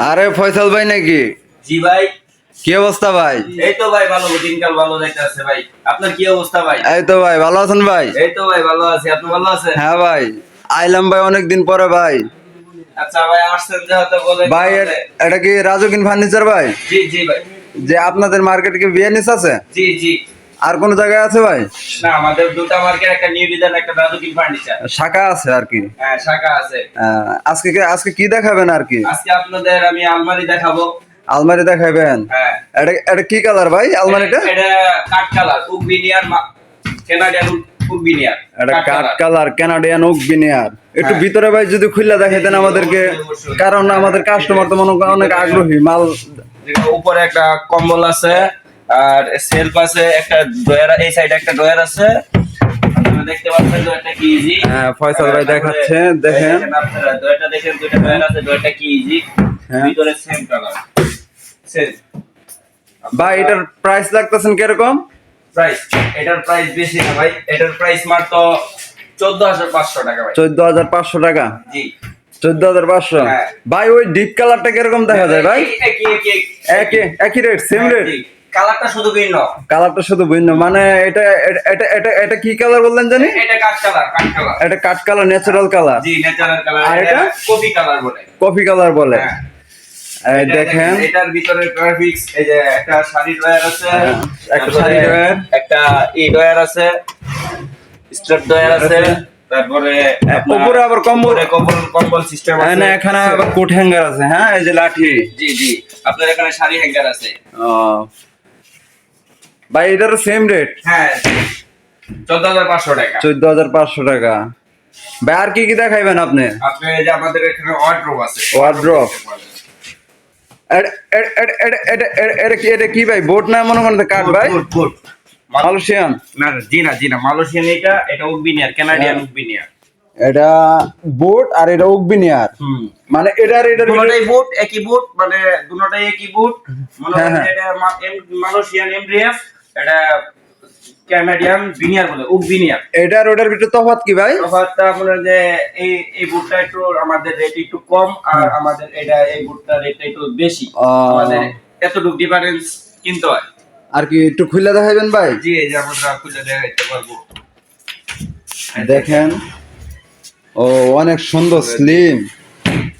আরে ফয়সাল ভাই নাকি? জি ভাই। কি অবস্থা ভাই? এই তো ভাই ভালো দিনকাল ভালো যাইতেছে ভাই। আপনার কি অবস্থা ভাই? এই তো ভাই ভালো আছেন ভাই? এই তো ভাই ভালো আছি। আপনি ভালো আছেন? হ্যাঁ ভাই আইলাম ভাই অনেকদিন পরে ভাই। আচ্ছা ভাই আসছেন যেহেতু বলে ভাই এটা কি রাজুকিন ফার্নিচার ভাই? জি জি ভাই। যে আপনাদের মার্কেটে কি বিয়ানিস আছে? জি জি। আর কোন জায়গায় আছে ভাই? না আমাদের দুটা মার্কেট একটা নিউ বিধান একটা রাজুকিন ফার্নিচার। শাখা আছে আর কি? হ্যাঁ শাখা আছে। আজকে কি- আজকে কি দেখাবেন আর কি? আজকে আপনাদের আমি আলমারি দেখাবো। আলমারি দেখাবেন? হ্যাঁ। এটা এটা কি কালার ভাই আলমারিটা? এটা কাঠ কালার উকবিনিয়ার কেনাডিয়ান উকবিনিয়ার এটা কাঠ কালার। কানাডিয়ান ওক বিনিয়ার একটু হ্যাঁ। ভিতরে ভাই যদি খুলে দেখাইতেন আমাদেরকে কারণ আমাদের কাস্টমার তো মনে অনেক আগ্রহী মাল উপরে একটা কম্বল আছে। আর সেলফ আছে একটা ড্রয়ার এই সাইডে একটা ড্রয়ার আছে। দেখতে পাচ্ছেন ড্রয়ারটা কি ইজি হ্যাঁ, ফয়সাল ভাই দেখাচ্ছে, দেখেন। আপনারা ড্রয়ারটা দেখেন দুইটা ড্রয়ার আছে ড্রয়ারটা কি ইজি। ভিতরে সেম কালার সেম ভাই এটার প্রাইস লাগতেছেন কীরকম? প্রাইস এটার প্রাইস বেশি না ভাই। এটার প্রাইস মাত্র চোদ্দ হাজার পাঁচশো টাকা ভাই। চোদ্দ হাজার পাঁচশো টাকা? জি। চোদ্দ হাজার পাঁচশো? হ্যাঁ। ভাই ওই ডিপ কালারটা কীরকম দেখা যায় ভাই? একই রেট সেম রেট কালারটা শুধু ভিন্ন। কালারটা শুধু ভিন্ন। মানে এটা এটা- এটা এটা কি কালার বললেন জানি? এটা কাঠ কালার কাঠ কালার। এটা কাঠ কালার ন্যাচারাল কালার। জি ন্যাচারাল কালার। আর এটা? কফি কালার বলে। কফি কালার বলে। হ্যাঁ। দেখেন এটার ভিতরে গ্রাফিক্স এই যে একটা শাড়ি আছে হ্যাঁ, একটা শাড়ি। একটা ই ড্রয়ার আছে স্ট্রাপ ড্রয়ার আছে তারপরে আপনার উপরে আবার কম্বল কম্বল কম্বল সিস্টেম হ্যাঁ, আছে। না এখানে আবার কোট হ্যাঙ্গার আছে। হ্যাঁ এই যে লাঠি। জি জি। আপনার এখানে শাড়ি হ্যাঙ্গার আছে। ও। ভাই এটার সেম রেট হ্যাঁ চোদ্দ হাজার পাঁচশো টাকা। চোদ্দ হাজার পাঁচশো টাকা। ভাই আর কি কি দেখাইবেন আপনি? যে আমাদের এখানে আছে এটা কি ভাই বোট না মনে করেন কাঠ ভাই? মালয়েশিয়ান না জি না জি না মালয়েশিয়ান এটা এটা উকবিনিয়ার কানাডিয়ান উকবিনিয়ার এটা বোট আর এটা উকবিনিয়ার মানে এটার এটার দুটোটাই বুট একই বুট মানে দুটোটাই একই বুট মনে হ্যাঁ, হয় হ্যাঁ। এটা মালয়েশিয়ান এমডিএফ এটা বলে ওটার ভিতরে তফাৎ কি ভাই? তফাৎটা আপনার যে এই এই বুটটা একটু আমাদের রেট একটু কম আর আমাদের এটা এই বুটটা রেটটা একটু বেশি। আমাদের এতটুকু ডিফারেন্স কিনতে হয়। আর কি একটু খুলে দেখাইবেন ভাই? জি এই যে আমরা খুলে দেখাইতে পারব। দেখেন। ও অনেক সুন্দর স্লিম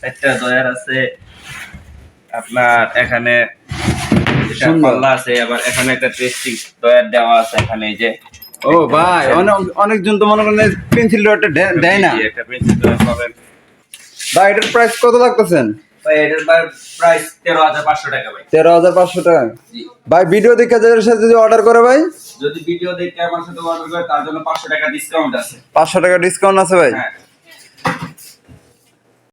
একটা দয়ার আছে। আপনার এখানে এটা। পাল্লা আছে আবার এখানে একটা টেস্টিং ডয়ার দেওয়া আছে এখানে এই যে ও ভাই অনেক অনেকজন তো মনে করেন পেন্সিল ডটটা দেয় না। একটা পেন্সিল ডয়ার পাবেন। ভাই এটার প্রাইস কত লাগতেছেন? ভাই ভিডিও দেখে যাদের সাথে যদি অর্ডার করে ভাই? যদি ভিডিও দেখে আমার সাথে অর্ডার করে তার জন্য পাঁচশো টাকা ডিসকাউন্ট আছে। পাঁচশো টাকা ডিসকাউন্ট আছে ভাই? হ্যাঁ।